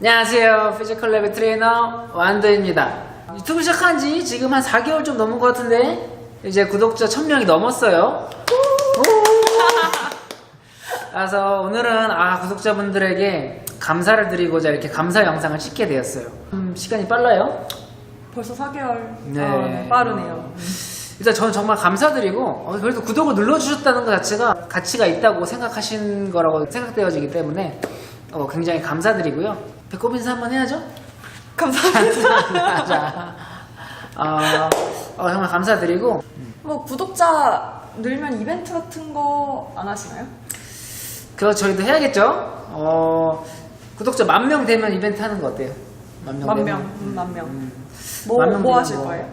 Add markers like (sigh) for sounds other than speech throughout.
안녕하세요. 피지컬 랩의 트레이너 완도입니다. 유튜브 시작한 지 지금 한 4개월 좀 넘은 것 같은데 이제 구독자 1000명이 넘었어요. 그래서 오늘은 아 구독자분들에게 감사를 드리고자 이렇게 감사 영상을 찍게 되었어요. 음, 시간이 빨라요. 벌써 4개월. 네. 아, 네, 빠르네요. 일단 저는 정말 감사드리고 어, 그래도 구독을 눌러주셨다는 것 자체가 가치가 있다고 생각하신 거라고 생각되어지기 때문에 어, 굉장히 감사드리고요. 배꼽 인사 한번 해야죠. 감사합니다. 자, 어, 어, 정말 감사드리고 뭐 구독자 늘면 이벤트 같은 거 안 하시나요? 그거 저희도 해야겠죠. 어, 구독자 만 명 되면 이벤트 하는 거 어때요? 만 명. 만 되면? 명, 음, 만 명. 음. 뭐, 만명 뭐 되면 하실 뭐. 거예요?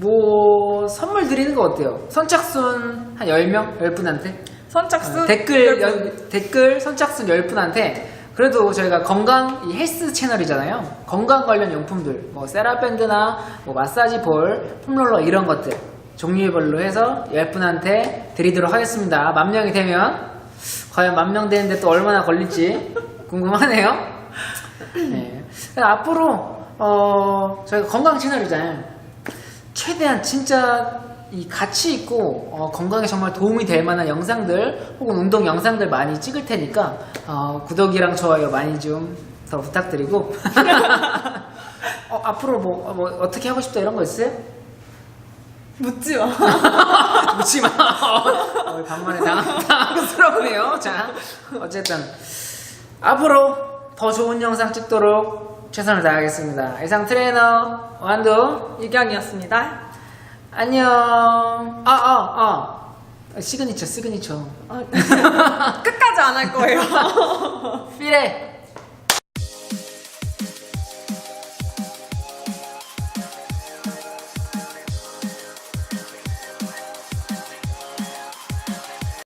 뭐 선물 드리는 거 어때요? 선착순 한 10명? 10분한테? 선착순 어, 댓글 열 댓글 선착순 10분한테 그래도 저희가 건강 이 헬스 채널이잖아요. 건강 관련 용품들 뭐 세라밴드나 뭐 마사지 볼, 폼롤러 이런 것들 종류별로 해서 10분한테 드리도록 하겠습니다. 만 명이 되면 과연 만 명 되는데 또 얼마나 걸릴지 궁금하네요. 네. 앞으로 어 저희가 건강 채널이잖아요. 최대한 진짜 이 가치 있고 어, 건강에 정말 도움이 될 만한 영상들 혹은 운동 영상들 많이 찍을 테니까 어, 구독이랑 좋아요 많이 좀 더 부탁드리고 (laughs) 어, 앞으로 뭐, 어, 뭐 어떻게 하고 싶다 이런 거 있어요? 묻지 마. (laughs) 묻지 마. 어, 반만에 당황, 당황스럽네요. 자, 어쨌든 앞으로 더 좋은 영상 찍도록 최선을 다하겠습니다. 이상 트레이너 완도 유경이었습니다. 안녕. 아, 아, 아. 시그니처, 시그니처. 아, (laughs) 끝까지 안 할 거예요. (laughs) 피레.